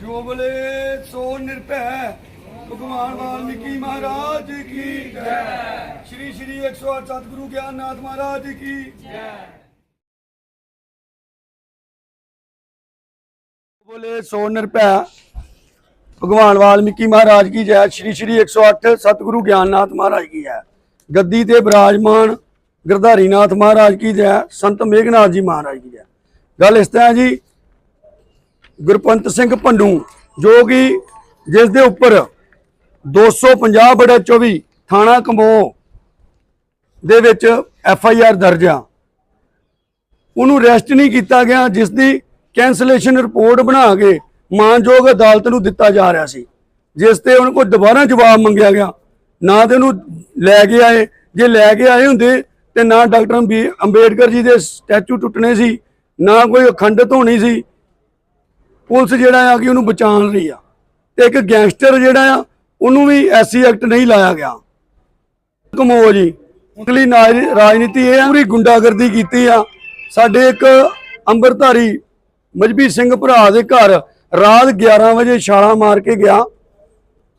ਜੋ ਬੋਲੇ ਸੋ ਨਿਰਭੈ ਭਗਵਾਨ ਵਾਲਮੀਕੀ ਮਹਾਰਾਜ ਕੀ ਜੈ ਸ਼੍ਰੀ ਸ਼੍ਰੀ 108 ਸਤਿਗੁਰੂ ਗਿਆਨਨਾਥ ਮਹਾਰਾਜ ਕੀ ਜੈ ਬੋਲੇ ਸੋ ਨਿਰਭੈ ਭਗਵਾਨ ਵਾਲਮੀਕੀ ਮਹਾਰਾਜ ਕੀ ਜੈ ਸ਼੍ਰੀ ਸ਼੍ਰੀ 108 ਸਤਿਗੁਰੂ ਗਿਆਨਨਾਥ ਮਹਾਰਾਜ ਕੀ ਜੈ ਗੱਦੀ ਤੇ ਬਿਰਾਜਮਾਨ ਗਿਰਧਾਰੀਨਾਥ ਮਹਾਰਾਜ ਕੀ ਜੈ, ਸੰਤ ਮੇਘਨਾਥ ਜੀ ਮਹਾਰਾਜ ਕੀ ਜੈ। ਗੱਲ ਇਸ ਤਰ੍ਹਾਂ ਜੀ ਗੁਰਪੰਤ ਸਿੰਘ ਭੰਡੂ ਜੋ ਕਿ ਜਿਸ ਦੇ ਉੱਪਰ 250 ਬੜਾ 24 ਥਾਣਾ ਕੰਬੋ ਦੇ ਵਿੱਚ ਐਫ ਆਈ ਆਰ ਦਰਜ ਆ, ਉਹਨੂੰ ਰੈਸਟ ਨਹੀਂ ਕੀਤਾ ਗਿਆ, ਜਿਸ ਦੀ ਕੈਂਸਲੇਸ਼ਨ ਰਿਪੋਰਟ ਬਣਾ ਕੇ ਮਾਨਯੋਗ ਅਦਾਲਤ ਨੂੰ ਦਿੱਤਾ ਜਾ ਰਿਹਾ ਸੀ, ਜਿਸ ਤੇ ਉਹਨਾਂ ਕੋਲ ਦੁਬਾਰਾ ਜਵਾਬ ਮੰਗਿਆ ਗਿਆ, ਨਾ ਤੇ ਉਹਨੂੰ ਲੈ ਕੇ ਆਏ, ਜੇ ਲੈ ਕੇ ਆਏ ਹੁੰਦੇ ਤੇ ਨਾ ਡਾਕਟਰ ਬੀ ਅੰਬੇਡਕਰ ਜੀ ਦੇ ਸਟੈਚੂ ਟੁੱਟਣੇ ਸੀ, ਨਾ ਕੋਈ ਅਖੰਡਤ ਹੋਣੀ ਸੀ। ਪੁਲਿਸ ਜਿਹੜਾ ਆ ਕਿ ਉਹਨੂੰ ਬਚਾਉਣ ਰਹੀ ਆ। ਤੇ ਇੱਕ ਗੈਂਗਸਟਰ ਜਿਹੜਾ ਆ, ਉਹਨੂੰ ਵੀ ਐਸੀ ਐਕਟ ਨਹੀਂ ਲਾਇਆ ਗਿਆ। ਕਮੋ ਜੀ, ਅਗਲੀ ਨਾਜ- ਰਾਜਨੀਤੀ ਇਹ ਆ, ਪੂਰੀ ਗੁੰਡਾਗਰਦੀ ਕੀਤੀ ਆ। ਸਾਡੇ ਇੱਕ ਅੰਬਰਧਾਰੀ ਮਜਬੀ ਸਿੰਘ ਭਰਾ ਦੇ ਘਰ ਰਾਤ 11 ਵਜੇ ਛਾਲਾ ਮਾਰ ਕੇ ਗਿਆ।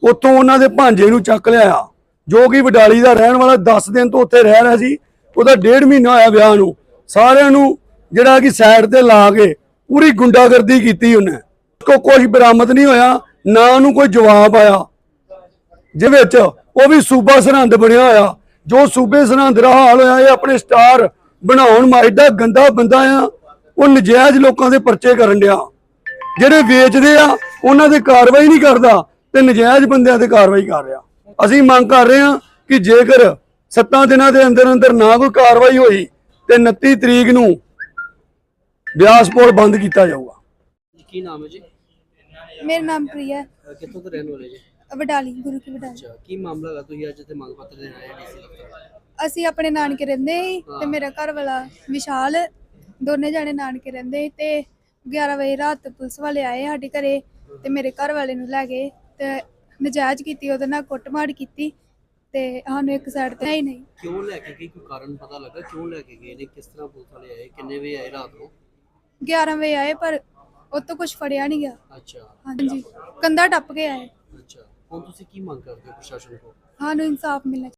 ਉੱਥੋਂ ਉਹਨਾਂ ਦੇ ਭਾਂਜੇ ਨੂੰ ਚੱਕ ਲਿਆ। ਜੋ ਕਿ ਵਡਾਲੀ ਦਾ ਰਹਿਣ ਵਾਲਾ 10 ਦਿਨ ਤੋਂ ਉੱਥੇ ਰਹਿ ਰਿਹਾ ਸੀ। ਉਹਦਾ ਡੇਢ ਮਹੀਨਾ ਹੋਇਆ ਵਿਆਹ ਨੂੰ, ਸਾਰਿਆਂ ਨੂੰ ਜਿਹੜਾ ਕਿ ਸਾਈਡ ਤੇ ਲਾ ਕੇ ਪੂਰੀ ਗੁੰਡਾਗਰਦੀ ਕੀਤੀ ਉਹਨੇ। ਕੋ ਕੁਝ ਬਰਾਮਦ ਨਹੀਂ ਹੋਇਆ, ਨਾ ਉਹਨੂੰ ਕੋਈ ਜਵਾਬ ਆਇਆ। ਜਿਹ ਵਿੱਚ ਉਹ ਵੀ ਸੂਬਾ ਸਰਹੰਦ ਬਣਿਆ ਹੋਇਆ, ਜੋ ਸੂਬੇ ਸਰਹੰਦ ਦਾ ਹਾਲ ਹੋਇਆ, ਇਹ ਆਪਣੇ ਸਟਾਰ ਬਣਾਉਣ ਮਾ ਐਡਾ ਗੰਦਾ ਬੰਦਾ ਆ, ਉਹ ਨਜਾਇਜ਼ ਲੋਕਾਂ ਦੇ ਪਰਚੇ ਕਰਨ ਡਿਆ। ਜਿਹੜੇ ਵੇਚਦੇ ਆ, ਉਹਨਾਂ ਤੇ ਕਾਰਵਾਈ ਨਹੀਂ ਕਰਦਾ ਤੇ ਨਜਾਇਜ਼ ਬੰਦਿਆਂ ਤੇ ਕਾਰਵਾਈ ਕਰ ਰਿਹਾ। ਅਸੀਂ ਮੰਗ ਕਰ ਰਹੇ ਹਾਂ ਕਿ ਜੇਕਰ 7 ਦਿਨਾਂ ਦੇ ਅੰਦਰ ਅੰਦਰ ਨਾ ਕੋਈ ਕਾਰਵਾਈ ਹੋਈ ਤੇ 29 ਤਰੀਕ ਨੂੰ ਬਿਆਸ ਪੁਲ ਬੰਦ ਕੀਤਾ ਜਾਊਗਾ। ਜੀ ਕੀ ਨਾਮ ਹੈ ਜੀ? ਮੇਰਾ ਨਾਮ ਪ੍ਰਿਆ। ਹੈ। ਅਹ ਕਿੱਥੋਂ ਦੇ ਰਹਿਣ ਵਾਲੇ ਜੀ? ਵਡਾਲੀ ਗੁਰੂ ਕੀ ਵਡਾਲੀ ਅੱਛਾ ਕੀ ਮਾਮਲਾ ਹੈਗਾ ਤੁਸੀਂ ਅੱਜ ਇੱਥੇ ਮੰਗ ਪੱਤਰ ਦੇਣ ਆਏ ਡੀਸੀ ਦਫ਼ਤਰ ਅਸੀਂ ਆਪਣੇ ਨਾਨਕੇ ਰਹਿੰਦੇ ਸੀ ਤੇ ਮੇਰਾ ਘਰ ਵਾਲਾ ਵਿਸ਼ਾਲ ਦੋਨੇ ਜਾਣੇ ਨਾਨਕੇ ਰਹਿੰਦੇ ਸੀ ਤੇ 11 ਵਜੇ ਰਾਤ ਪੁਲਿਸ ਵਾਲੇ ਆਏ ਸਾਡੇ ਘਰੇ ਤੇ ਮੇਰੇ ਘਰ ਵਾਲੇ ਨੂੰ ਲੈ ਗਏ ਤੇ ਨਜਾਇਜ਼ ਕੀਤੀ ਉਹਦੇ ਨਾਲ ਕੁੱਟਮਾਰ ਕੀਤੀ ਤੇ ਸਾਨੂੰ ਇੱਕ ਸਾਈਡ ਤੇ ਨਹੀਂ ਨਹੀਂ। ਕਿਉਂ ਲੈ ਕੇ ਗਏ? ਕੋਈ ਕਾਰਨ ਪਤਾ ਲੱਗਾ? ਕਿਉਂ ਲੈ ਕੇ ਗਏ ਨੇ? ਕਿਸ ਤਰ੍ਹਾਂ ਪੁਲਿਸ ਵਾਲੇ ਆਏ? ਕਿੰਨੇ ਵਜੇ ਆਏ ਰਾਤ ਨੂੰ? 11 ਵਜੇ ਆਏ ਪਰ ਉਹ ਤੋਂ ਕੁਝ ਫੜਿਆ ਨਹੀਂ ਗਿਆ। ਅੱਛਾ। ਹਾਂਜੀ। ਕੰਧਾ ਟੱਪ ਕੇ ਆਏ। ਅੱਛਾ। ਹੁਣ ਤੁਸੀਂ ਕੀ ਮੰਗ ਕਰਦੇ ਹੋ ਪ੍ਰਸ਼ਾਸਨ ਕੋਲ ਸਾਨੂੰ ਇਨਸਾਫ ਮਿਲਣਾ